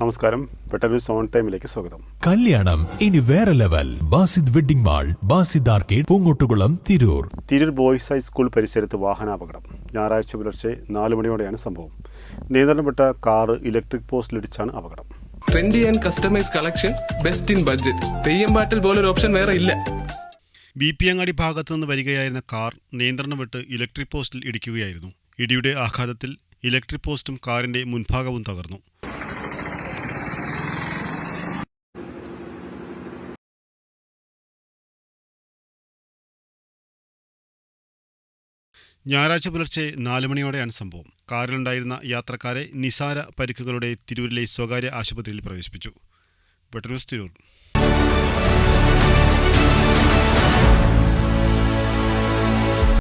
നമസ്കാരം. പെട്ടെന്ന് സോൺ ടൈമിലേക്ക് സ്വാഗതം. കല്യാണം. ഇനി വേറെ level. Basid wedding mall Basid arcade Poongottukulam Tirur. Tirur boys high school പരിസരത്ത് വാഹനാപകടം. ഞായറാഴ്ച പുലർച്ചെ നാല് മണിയോടെയാണ് സംഭവം. നിയന്ത്രണപ്പെട്ട കാറ് ഇലക്ട്രിക് പോസ്റ്റിലിടിച്ചാണ് അപകടം. Trendy and customise collection best in budget Theyyam പാട്ടിൽ പോലൊരു ഓപ്ഷൻ വേറെ ഇല്ല. ബി പി അങ്ങാടി ഭാഗത്തു നിന്ന് വരികയായിരുന്ന കാർ നിയന്ത്രണം വിട്ട് ഇലക്ട്രിക് പോസ്റ്റിൽ ഇടിക്കുകയായിരുന്നു. ഇടിയുടെ ആഘാതത്തിൽ ഇലക്ട്രിക് പോസ്റ്റും കാറിന്റെ മുൻഭാഗവും തകർന്നു. ഞായറാഴ്ച പുലർച്ചെ നാല് മണിയോടെയാണ് സംഭവം. കാറിലുണ്ടായിരുന്ന യാത്രക്കാരെ നിസാര പരിക്കുകളുടെ തിരൂരിലെ സ്വകാര്യ ആശുപത്രിയിൽ പ്രവേശിപ്പിച്ചു. വെട്ടന്യൂസ് തിരൂർ.